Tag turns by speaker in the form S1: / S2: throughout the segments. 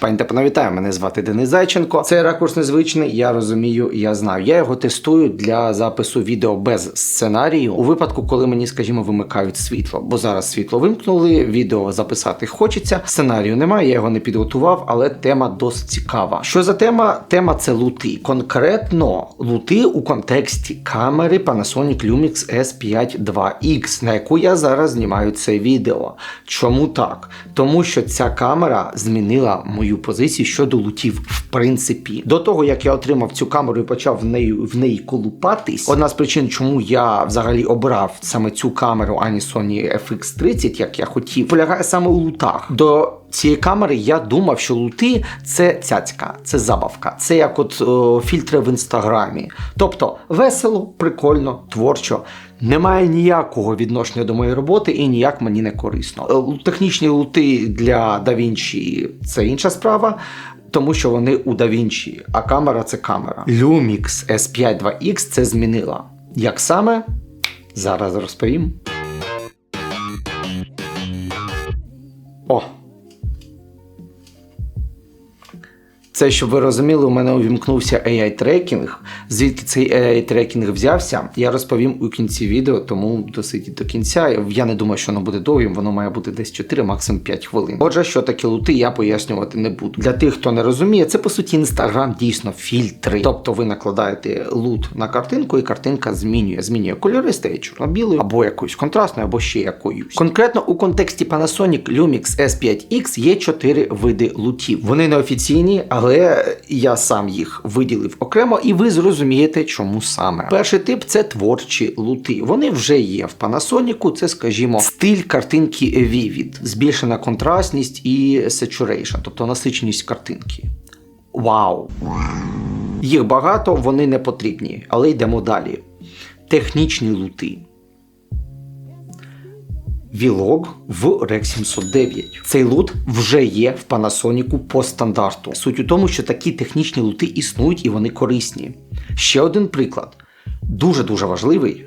S1: Пані та панове, мене звати Денис Зайченко. Цей ракурс незвичний, я розумію, я знаю. Я його тестую для запису відео без сценарію у випадку, коли мені, скажімо, вимикають світло. Бо зараз світло вимкнули, відео записати хочеться. Сценарію немає, я його не підготував, але тема досить цікава. Що за тема? Тема це лути. Конкретно лути у контексті камери Panasonic Lumix S5 2X, на яку я зараз знімаю це відео. Чому так? Тому що ця камера змінила мою позицію щодо лутів, в принципі. До того як я отримав цю камеру і почав в неї в неї колупатись. Одна з причин, чому я взагалі обрав саме цю камеру, а Sony FX30, як я хотів, полягає саме у лутах. До цієї камери я думав, що лути це цяцька, це забавка, це як от о, фільтри в інстаграмі. Тобто весело, прикольно, творчо. Немає ніякого відношення до моєї роботи і ніяк мені не корисно. Е, Технічні лути для DaVinci – це інша справа. Тому що вони у DaVinci, а камера це камера. Lumix S5 2X це змінила. Як саме? Зараз розповім. О! Це, щоб ви розуміли, у мене увімкнувся AI трекінг. Звідки цей AI трекінг взявся, я розповім у кінці відео, тому досидіть до кінця. Я не думаю, що воно буде довгим, воно має бути десь 4, максимум 5 хвилин. Отже, що таке лути, я пояснювати не буду. Для тих, хто не розуміє, це по суті інстаграм дійсно фільтри. Тобто ви накладаєте лут на картинку, і картинка змінює. Змінює кольори, стає чорно-білою, або якоюсь контрастною, або ще якоюсь. Конкретно у контексті Panasonic Lumix S5X є 4 види лутів. Вони неофіційні, але я сам їх виділив окремо, і ви зрозумієте, чому саме. Перший тип це творчі лути. Вони вже є в Panasonic, це, скажімо, стиль картинки Vivid, збільшена контрастність і saturation, тобто насиченість картинки. Вау! Їх багато, вони не потрібні, але йдемо далі. Технічні лути. Вілог в Rec 709. Цей лут вже є в Panasonic по стандарту. Суть у тому, що такі технічні лути існують і вони корисні. Ще один приклад. Дуже-дуже важливий.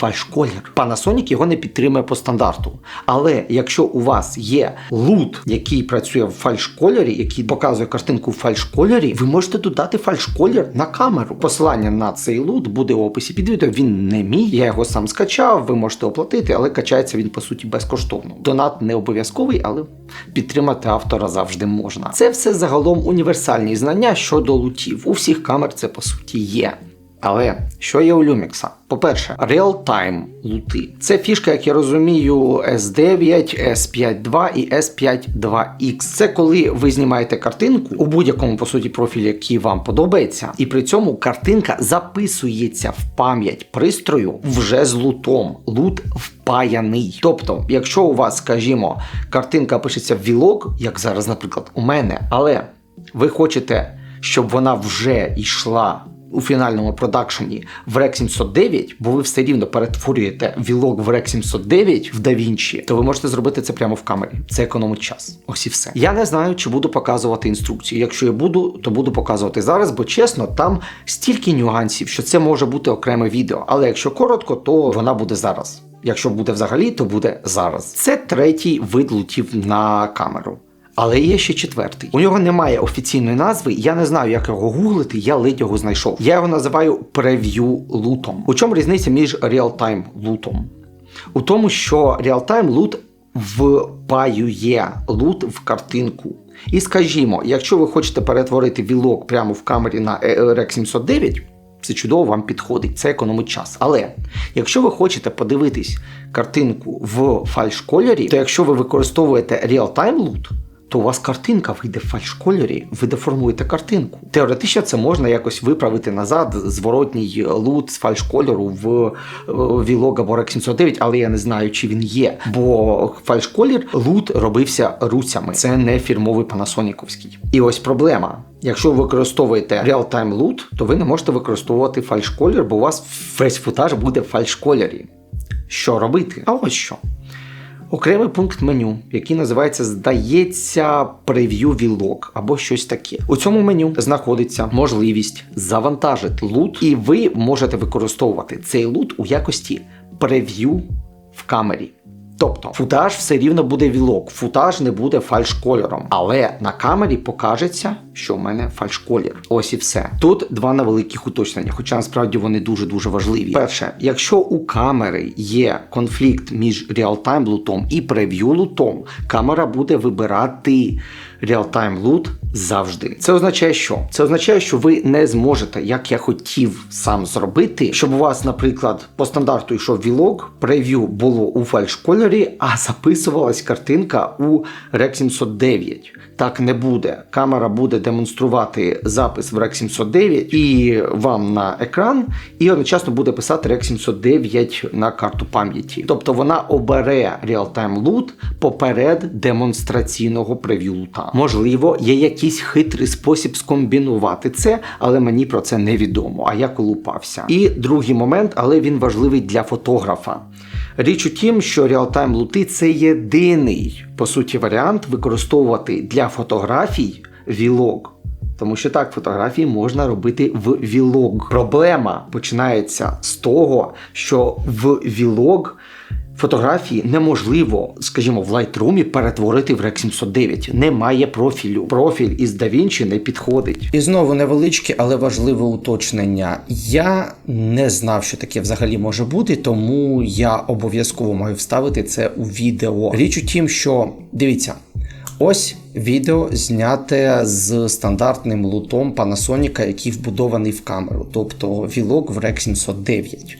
S1: Фальшколір. Panasonic його не підтримує по стандарту. Але якщо у вас є лут, який працює в фальшкольорі, який показує картинку в фальшкольорі, ви можете додати фальшколір на камеру. Посилання на цей лут буде в описі під відео. Він не мій, я його сам скачав, ви можете оплатити, але качається він по суті безкоштовно. Донат не обов'язковий, але підтримати автора завжди можна. Це все загалом універсальні знання щодо лутів. У всіх камер це по суті є. Але що є у Lumix? По-перше, real-time лути. Це фішка, як я розумію, S9, S5.2 і S5.2X. Це коли ви знімаєте картинку у будь-якому по суті профілі, який вам подобається, і при цьому картинка записується в пам'ять пристрою вже з лутом. Лут впаяний. Тобто, якщо у вас, скажімо, картинка пишеться в вілок, як зараз, наприклад, у мене, але ви хочете, щоб вона вже йшла у фінальному продакшені в Rec 709, бо ви все рівно перетворюєте вілог в Rec 709 в DaVinci, то ви можете зробити це прямо в камері. Це економить час. Ось і все. Я не знаю, чи буду показувати інструкцію. Якщо я буду, то буду показувати зараз, бо чесно, там стільки нюансів, що це може бути окреме відео. Але якщо коротко, то вона буде зараз. Якщо буде взагалі, то буде зараз. Це третій вид лутів на камеру. Але є ще четвертий. У нього немає офіційної назви, я не знаю, як його гуглити, я ледь його знайшов. Я його називаю прев'ю лутом. У чому різниця між реалтайм лутом? У тому, що реалтайм лут впаює лут в картинку. І скажімо, якщо ви хочете перетворити вілок прямо в камері на RX 709, це чудово вам підходить, це економить час. Але якщо ви хочете подивитись картинку в фальш-кольорі, то якщо ви використовуєте real-time loot, то у вас картинка вийде в фальш-кольорі, ви деформуєте картинку. Теоретично це можна якось виправити назад, зворотній лут з фальш-кольору в Vlog або Rec 709, але я не знаю, чи він є. Бо фальш-колір лут робився руцями. Це не фірмовий панасоніківський. І ось проблема. Якщо ви використовуєте real-time loot, то ви не можете використовувати фальш-колір, бо у вас весь футаж буде в фальш-кольорі. Що робити? А ось що. Окремий пункт меню, який називається, здається, прев'ю вілок або щось таке. У цьому меню знаходиться можливість завантажити лут, і ви можете використовувати цей лут у якості прев'ю в камері. Тобто футаж все рівно буде вілок, футаж не буде фальш-кольором. Але на камері покажеться, що в мене фальш-колір. Ось і все. Тут два невеликих уточнення, хоча насправді вони дуже-дуже важливі. Перше, якщо у камери є конфлікт між реалтайм лутом і прев'ю лутом, камера буде вибирати реалтайм лут завжди. Це означає, що? Це означає, що ви не зможете, як я хотів сам зробити, щоб у вас, наприклад, по стандарту йшов вілог, прев'ю було у фальш-кольорі, а записувалась картинка у Rec 709. Так не буде. Камера буде демонструвати запис в Rec 709 і вам на екран, і одночасно буде писати Rec 709 на карту пам'яті. Тобто вона обере real-time loot поперед демонстраційного прев'ю лута. Можливо, є якийсь хитрий спосіб скомбінувати це, але мені про це невідомо. А я колупався. І другий момент, але він важливий для фотографа. Річ у тім, що реалтайм лути це єдиний по суті варіант використовувати для фотографій вілог. Тому що так, фотографії можна робити в вілог. Проблема починається з того, що в вілог фотографії неможливо, скажімо, в Lightroom перетворити в Rec 709. Немає профілю. Профіль із DaVinci не підходить.
S2: І знову невеличке, але важливе уточнення. Я не знав, що таке взагалі може бути, тому я обов'язково маю вставити це у відео. Річ у тім, що дивіться. Ось відео зняте з стандартним лутом Panasonic, який вбудований в камеру, тобто Vlog в Rec 709.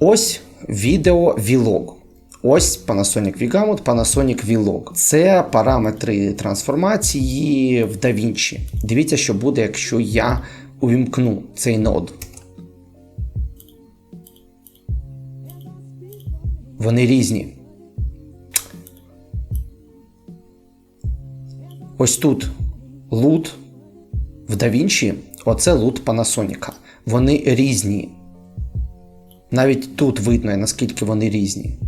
S2: Ось відео Vlog. Ось Panasonic Vigamut, Panasonic Vlog. Це параметри трансформації в DaVinci. Дивіться, що буде, якщо я увімкну цей нод. Вони різні. Ось тут лут в DaVinci, оце лут Panasonic. Вони різні. Навіть тут видно, наскільки вони різні.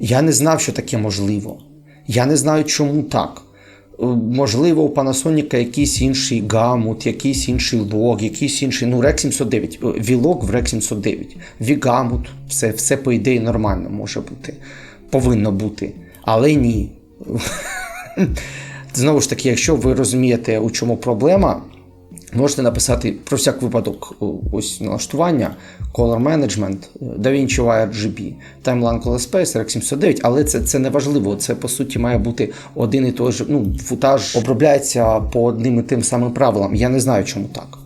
S2: Я не знав, що таке можливо. Я не знаю, чому так. Е, Можливо, у Panasonic якийсь інший гамут, якийсь інший лог, якийсь інший. Ну, Rec 709. е, Vlog в Rec 709. Вігамут, все, все по ідеї нормально може бути. Повинно бути. Але ні. Знову ж таки, якщо ви розумієте, у чому проблема, можете написати про всяк випадок ось налаштування, Color Management, е, DaVinci Wire RGB, Timeline Color Space, Rec 709, але це, це не важливо. Це по суті має бути один і той же. Ну, футаж обробляється по одним і тим самим правилам. Я не знаю, чому так.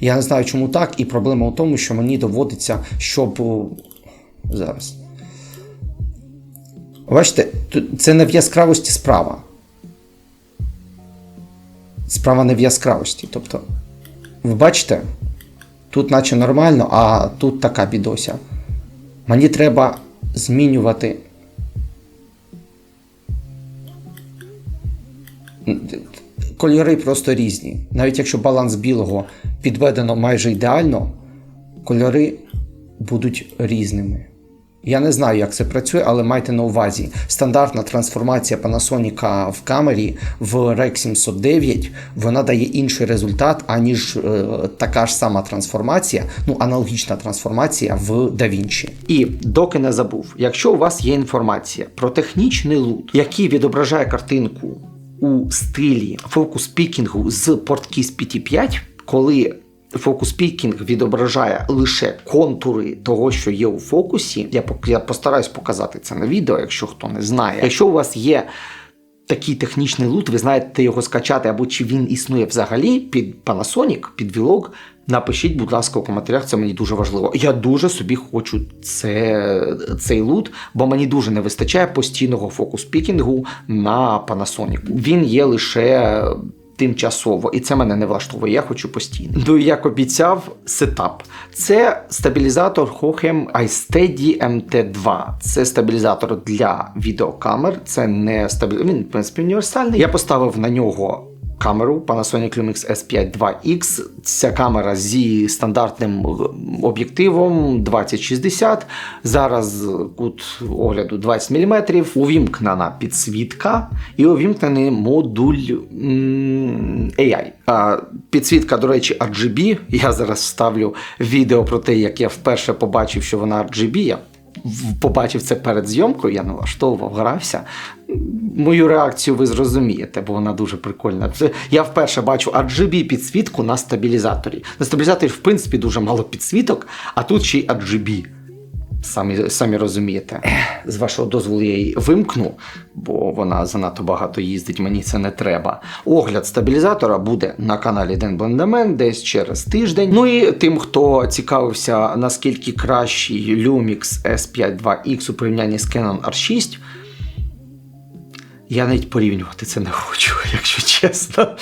S2: Я не знаю, чому так, і проблема у тому, що мені доводиться, щоб зараз. Бачите, це не в яскравості справа. Справа не в яскравості. Тобто, ви бачите, тут наче нормально, а тут така бідося. Мені треба змінювати. Кольори просто різні. Навіть якщо баланс білого підведено майже ідеально, кольори будуть різними. Я не знаю, як це працює, але майте на увазі. Стандартна трансформація Panasonic в камері в Rec 709 вона дає інший результат, аніж е, така ж сама трансформація, ну аналогічна трансформація в DaVinci.
S1: І доки не забув, якщо у вас є інформація про технічний лут, який відображає картинку у стилі фокус-пікінгу з порткіз PT5, коли фокус-пікінг відображає лише контури того, що є у фокусі, я, я постараюсь показати це на відео, якщо хто не знає. Якщо у вас є такий технічний лут, ви знаєте його скачати, або чи він існує взагалі під Panasonic, під Vlog, напишіть, будь ласка, у коментарях, це мені дуже важливо. Я дуже собі хочу це, цей лут, бо мені дуже не вистачає постійного фокус-пікінгу на Panasonic. Він є лише тимчасово, і це мене не влаштовує. Я хочу постійно. Ну як обіцяв, сетап. Це стабілізатор Hohem iSteady MT2. Це стабілізатор для відеокамер. Це не стабілізатор. Він, в принципі, універсальний. Я поставив на нього камеру Panasonic Lumix S5 2X. Ця камера зі стандартним об'єктивом 2060. Зараз кут огляду 20 мм. Увімкнена підсвітка і увімкнений модуль AI. Підсвітка, до речі, RGB. Я зараз вставлю відео про те, як я вперше побачив, що вона RGB. Я побачив це перед зйомкою, я налаштовував, грався. Мою реакцію ви зрозумієте, бо вона дуже прикольна. Я вперше бачу RGB підсвітку на стабілізаторі. На стабілізаторі, в принципі, дуже мало підсвіток, а тут ще й RGB. Самі, самі розумієте. З вашого дозволу я її вимкну, бо вона занадто багато їздить, мені це не треба. Огляд стабілізатора буде на каналі Ден Блендемен десь через тиждень. Ну і тим, хто цікавився, наскільки кращий Lumix S5 2X у порівнянні з Canon R6. Я навіть порівнювати це не хочу, якщо чесно.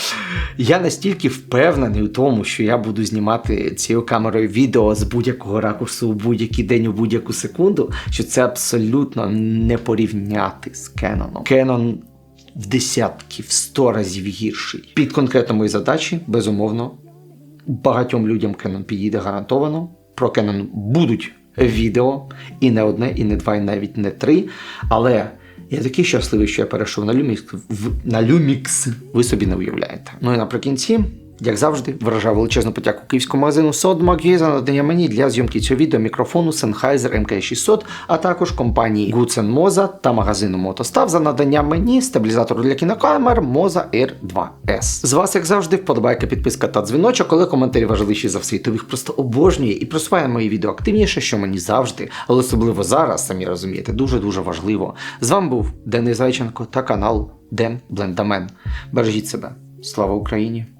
S1: Я настільки впевнений у тому, що я буду знімати цією камерою відео з будь-якого ракурсу у будь-який день, у будь-яку секунду, що це абсолютно не порівняти з Canon. Canon в десятки, в сто разів гірший. Під конкретно мої задачі, безумовно, багатьом людям Canon підійде гарантовано. Про Canon будуть відео, і не одне, і не два, і навіть не три. Але я такий щасливий, що я перейшов на Lumix. На Lumix. Ви собі не уявляєте. Ну і наприкінці. Як завжди, виражаю величезну подяку київському магазину Sodmark за надання мені для зйомки цього відео мікрофону Sennheiser MK600, а також компанії Goodsen Moza та магазину Мотостав за надання мені стабілізатору для кінокамер Moza R2S. З вас, як завжди, вподобайка, підписка та дзвіночок, коли коментарі важливіші за їх просто обожнює і просуває мої відео активніше, що мені завжди, але особливо зараз, самі розумієте, дуже-дуже важливо. З вами був Денис Зайченко та канал Ден Блендамен. Бережіть себе. Слава Україні!